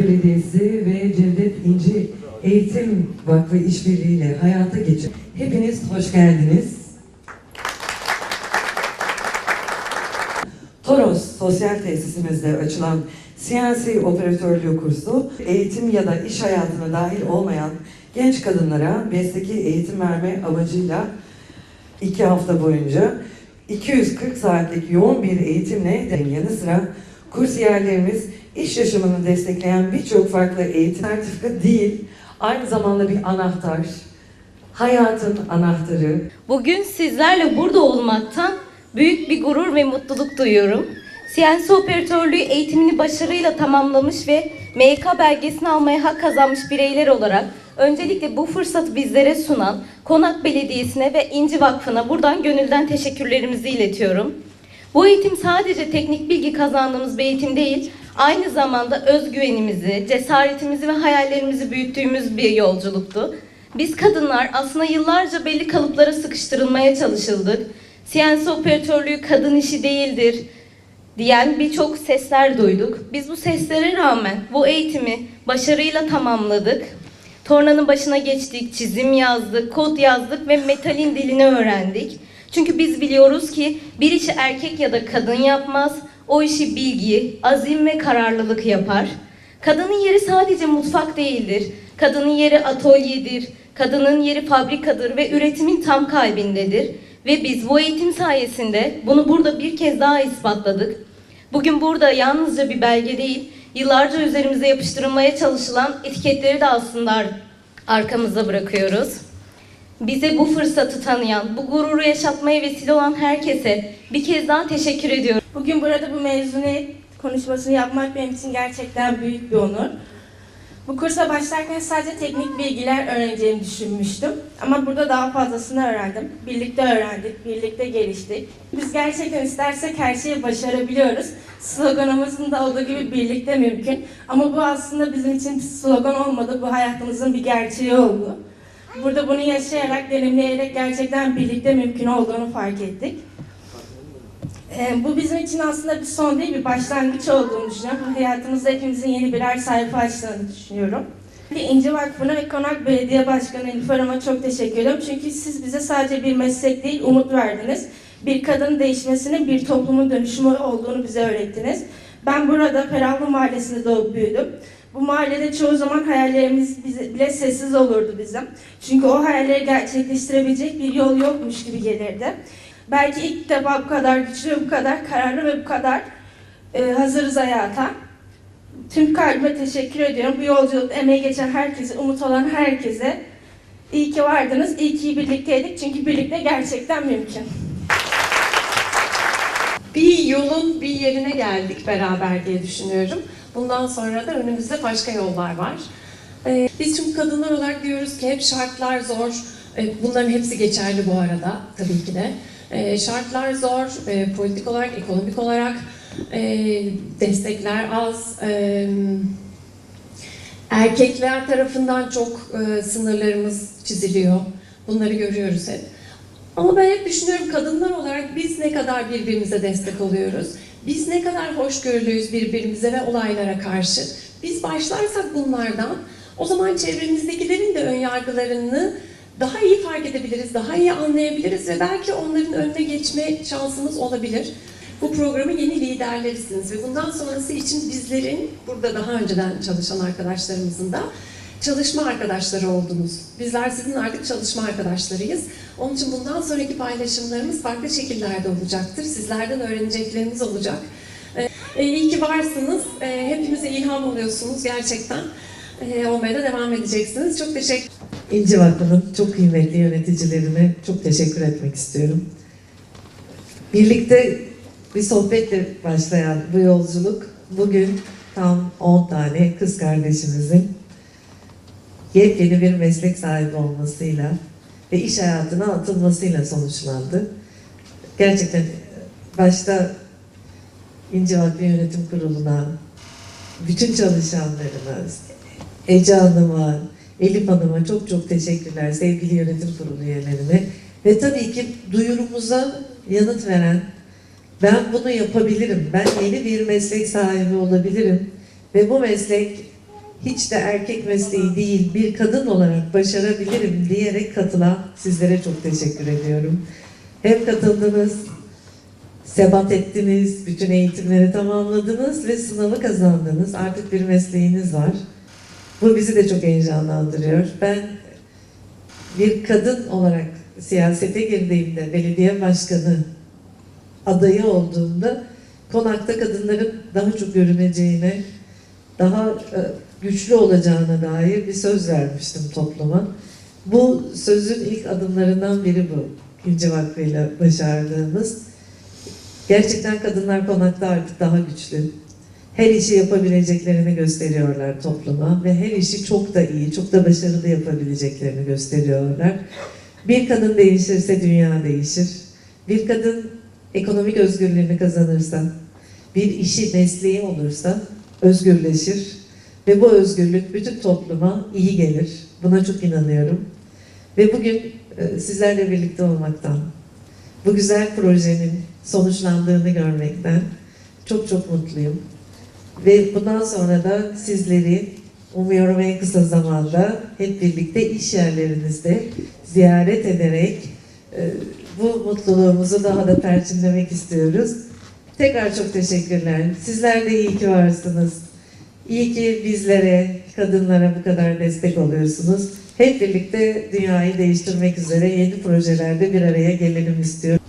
Belediyesi ve Cevdet İnci Eğitim Vakfı işbirliğiyle hayata geçir. Hepiniz hoş geldiniz. Toros Sosyal Tesisimizde açılan siyasi operatörlüğü kursu, eğitim ya da iş hayatına dahil olmayan genç kadınlara mesleki eğitim verme amacıyla iki hafta boyunca 240 saatlik yoğun bir eğitimle yanı sıra kursiyerlerimiz iş yaşamını destekleyen birçok farklı eğitim sertifika değil, aynı zamanda bir anahtar, hayatın anahtarı, Bugün sizlerle burada olmaktan büyük bir gurur ve mutluluk duyuyorum. CNC operatörlüğü eğitimini başarıyla tamamlamış ve MK belgesini almaya hak kazanmış bireyler olarak öncelikle bu fırsatı bizlere sunan Konak Belediyesi'ne ve İnci Vakfı'na buradan gönülden teşekkürlerimizi iletiyorum. Bu eğitim sadece teknik bilgi kazandığımız bir eğitim değil, aynı zamanda özgüvenimizi, cesaretimizi ve hayallerimizi büyüttüğümüz bir yolculuktu. Biz kadınlar aslında yıllarca belli kalıplara sıkıştırılmaya çalışıldık. CNC operatörlüğü kadın işi değildir diyen birçok sesler duyduk. Biz bu seslere rağmen bu eğitimi başarıyla tamamladık. Tornanın başına geçtik, çizim yazdık, kod yazdık ve metalin dilini öğrendik. Çünkü biz biliyoruz ki bir işi erkek ya da kadın yapmaz. O işi bilgi, azim ve kararlılık yapar. Kadının yeri sadece mutfak değildir. Kadının yeri atölyedir. Kadının yeri fabrikadır ve üretimin tam kalbindedir. Ve biz bu eğitim sayesinde bunu burada bir kez daha ispatladık. Bugün burada yalnızca bir belge değil, yıllarca üzerimize yapıştırılmaya çalışılan etiketleri de aslında ar- arkamızda bırakıyoruz. Bize bu fırsatı tanıyan, bu gururu yaşatmaya vesile olan herkese bir kez daha teşekkür ediyorum. Bugün burada bu mezuniyet konuşmasını yapmak benim için gerçekten büyük bir onur. Bu kursa başlarken sadece teknik bilgiler öğreneceğimi düşünmüştüm. Ama burada daha fazlasını öğrendim. Birlikte öğrendik, birlikte geliştik. Biz gerçekten istersek her şeyi başarabiliyoruz. Sloganımızın da olduğu gibi birlikte mümkün. Ama bu aslında bizim için slogan olmadı. Bu hayatımızın bir gerçeği oldu. Burada bunu yaşayarak, deneyimleyerek gerçekten birlikte mümkün olduğunu fark ettik. Ee, bu bizim için aslında bir son değil, bir başlangıç olduğunu düşünüyorum. Hayatımızda hepimizin yeni birer sayfa açtığını düşünüyorum. İnci Vakfı'na ve Konak Belediye Başkanı Elif Aram'a çok teşekkür ediyorum. Çünkü siz bize sadece bir meslek değil, umut verdiniz. Bir kadın değişmesinin bir toplumun dönüşümü olduğunu bize öğrettiniz. Ben burada Ferahlı Mahallesi'nde doğup büyüdüm. Bu mahallede çoğu zaman hayallerimiz bile sessiz olurdu bizim. Çünkü o hayalleri gerçekleştirebilecek bir yol yokmuş gibi gelirdi. Belki ilk defa bu kadar güçlü, bu kadar kararlı ve bu kadar e, hazırız hayata. Tüm kalbime teşekkür ediyorum. Bu yolculukta emeği geçen herkese, umut olan herkese iyi ki vardınız, iyi ki birlikteydik. Çünkü birlikte gerçekten mümkün. bir yolun bir yerine geldik beraber diye düşünüyorum. Bundan sonra da önümüzde başka yollar var. Ee, biz çünkü kadınlar olarak diyoruz ki hep şartlar zor. Ee, bunların hepsi geçerli bu arada tabii ki de. Ee, şartlar zor, e, politik olarak, ekonomik olarak e, destekler az. Erkekler tarafından çok e, sınırlarımız çiziliyor. Bunları görüyoruz hep. Ama ben hep düşünüyorum kadınlar olarak biz ne kadar birbirimize destek oluyoruz. Biz ne kadar hoşgörülüyüz birbirimize ve olaylara karşı. Biz başlarsak bunlardan o zaman çevremizdekilerin de ön yargılarını daha iyi fark edebiliriz, daha iyi anlayabiliriz ve belki onların önüne geçme şansımız olabilir. Bu programın yeni liderlerisiniz ve bundan sonrası için bizlerin burada daha önceden çalışan arkadaşlarımızın da çalışma arkadaşları oldunuz. Bizler sizin artık çalışma arkadaşlarıyız. Onun için bundan sonraki paylaşımlarımız farklı şekillerde olacaktır. Sizlerden öğrenecekleriniz olacak. Ee, iyi ki varsınız. Ee, hepimize ilham oluyorsunuz gerçekten. Ee, olmaya da devam edeceksiniz. Çok teşekkür İnci Vakfı'nın çok kıymetli yöneticilerine çok teşekkür etmek istiyorum. Birlikte bir sohbetle başlayan bu yolculuk bugün tam 10 tane kız kardeşimizin yepyeni bir meslek sahibi olmasıyla ve iş hayatına atılmasıyla sonuçlandı. Gerçekten başta İnci Vakfı Yönetim Kurulu'na, bütün çalışanlarına, Ece Hanım'a, Elif Hanım'a çok çok teşekkürler sevgili yönetim kurulu üyelerine. Ve tabii ki duyurumuza yanıt veren, ben bunu yapabilirim, ben yeni bir meslek sahibi olabilirim ve bu meslek hiç de erkek mesleği değil bir kadın olarak başarabilirim diyerek katılan sizlere çok teşekkür ediyorum. Hem katıldınız, sebat ettiniz, bütün eğitimleri tamamladınız ve sınavı kazandınız. Artık bir mesleğiniz var. Bu bizi de çok heyecanlandırıyor. Ben bir kadın olarak siyasete girdiğimde, belediye başkanı adayı olduğumda konakta kadınların daha çok görüneceğine, daha e, güçlü olacağına dair bir söz vermiştim topluma. Bu sözün ilk adımlarından biri bu. İnci Vakfı ile başardığımız. Gerçekten kadınlar konakta artık daha güçlü. Her işi yapabileceklerini gösteriyorlar topluma ve her işi çok da iyi, çok da başarılı yapabileceklerini gösteriyorlar. Bir kadın değişirse dünya değişir. Bir kadın ekonomik özgürlüğünü kazanırsa, bir işi, mesleği olursa özgürleşir ve bu özgürlük bütün topluma iyi gelir. Buna çok inanıyorum. Ve bugün e, sizlerle birlikte olmaktan, bu güzel projenin sonuçlandığını görmekten çok çok mutluyum. Ve bundan sonra da sizleri umuyorum en kısa zamanda hep birlikte iş yerlerinizde ziyaret ederek e, bu mutluluğumuzu daha da perçinlemek istiyoruz. Tekrar çok teşekkürler. Sizler de iyi ki varsınız. İyi ki bizlere, kadınlara bu kadar destek oluyorsunuz. Hep birlikte dünyayı değiştirmek üzere yeni projelerde bir araya gelelim istiyorum.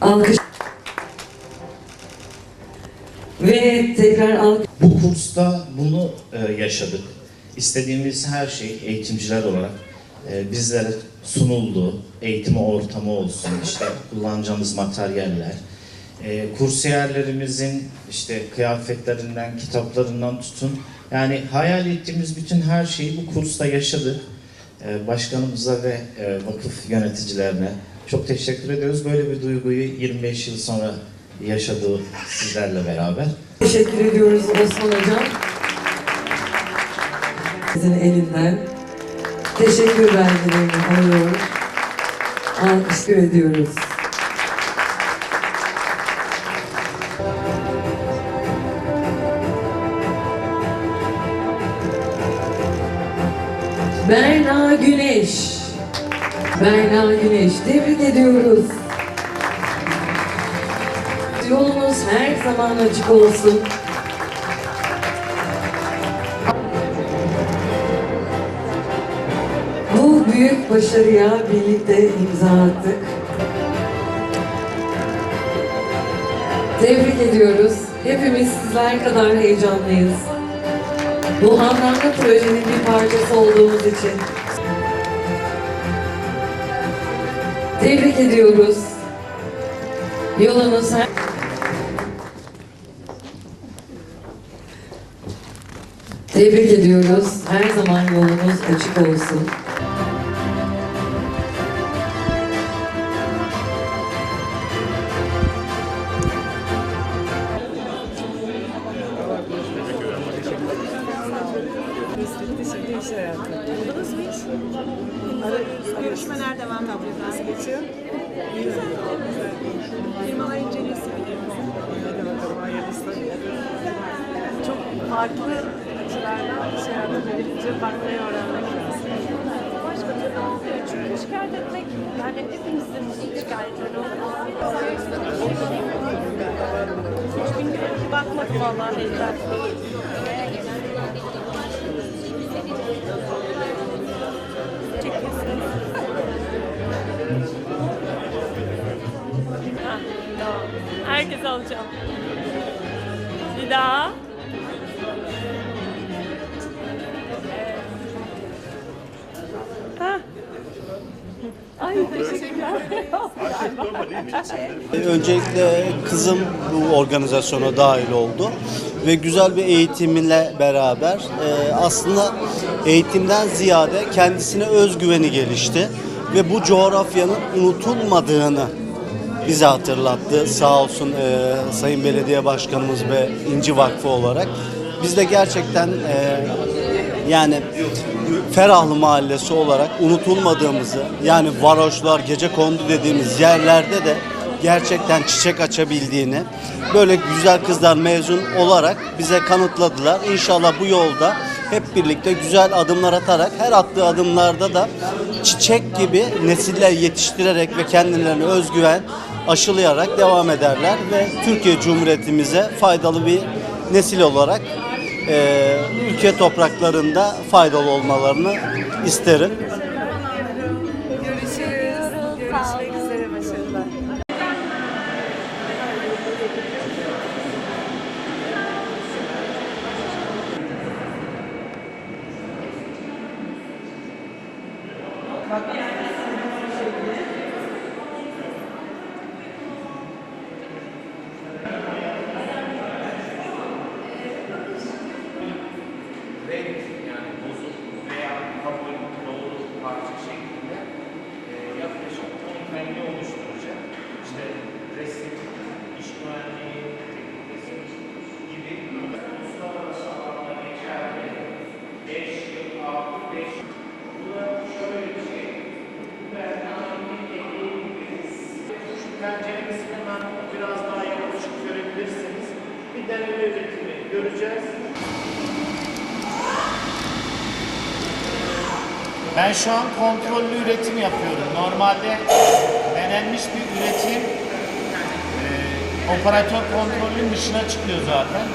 Alkış. Ve tekrar alkış. Bu kursta bunu e, yaşadık. İstediğimiz her şey eğitimciler olarak e, bizlere sunuldu. Eğitim ortamı olsun, işte kullanacağımız materyaller, e, kursiyerlerimizin işte kıyafetlerinden, kitaplarından tutun. Yani hayal ettiğimiz bütün her şeyi bu kursta yaşadık. E, başkanımıza ve e, vakıf yöneticilerine çok teşekkür ediyoruz. Böyle bir duyguyu 25 yıl sonra yaşadığı sizlerle beraber. Teşekkür ediyoruz Osman Hocam. Sizin elinden teşekkür belgelerini alıyoruz. Alkış ediyoruz. Berna Güneş. Berna Güneş. Tebrik ediyoruz. Yolunuz her zaman açık olsun. Büyük başarıya birlikte imza attık. Tebrik ediyoruz. Hepimiz sizler kadar heyecanlıyız. Bu anlamlı projenin bir parçası olduğumuz için. Tebrik ediyoruz. Yolunuz her... Tebrik ediyoruz. Her zaman yolunuz açık olsun. Farklı açılardan hayatı yönetince bakmayı öğrenmek lazım. Başka türlü olmuyor çünkü şikayet etmek yani hepimizin şikayetleri oluyor. Üç gün bakmadım. Ha, tamam. Herkese alacağım. Bir daha. Ay teşekkürler. Öncelikle kızım bu organizasyona dahil oldu ve güzel bir eğitimle beraber e, aslında eğitimden ziyade kendisine özgüveni gelişti ve bu coğrafyanın unutulmadığını bize hatırlattı. Sağ olsun e, Sayın Belediye Başkanımız ve İnci Vakfı olarak. Biz de gerçekten e, yani Ferahlı Mahallesi olarak unutulmadığımızı yani varoşlar, gece kondu dediğimiz yerlerde de gerçekten çiçek açabildiğini böyle güzel kızlar mezun olarak bize kanıtladılar. İnşallah bu yolda hep birlikte güzel adımlar atarak her attığı adımlarda da çiçek gibi nesiller yetiştirerek ve kendilerine özgüven aşılayarak devam ederler ve Türkiye Cumhuriyetimize faydalı bir nesil olarak e, ülke topraklarında faydalı olmalarını isterim. Görüşürüz. Görüşmek üzere. Başarılar. renk yani bozuk veya kabul doğru parça şeklinde e, yaklaşık 10 rengi oluşturacak. İşte resim, iş mühendisliği, teknik resim gibi uluslararası alanda geçerli 5 yıl, 6, 5 yıl. Bu da şöyle bir şey. Ben şu kısmından biraz daha yaklaşık görebilirsiniz. Bir deneme üretimi göreceğiz. Ben şu an kontrollü üretim yapıyorum. Normalde denenmiş bir üretim e, operatör kontrolünün dışına çıkıyor zaten.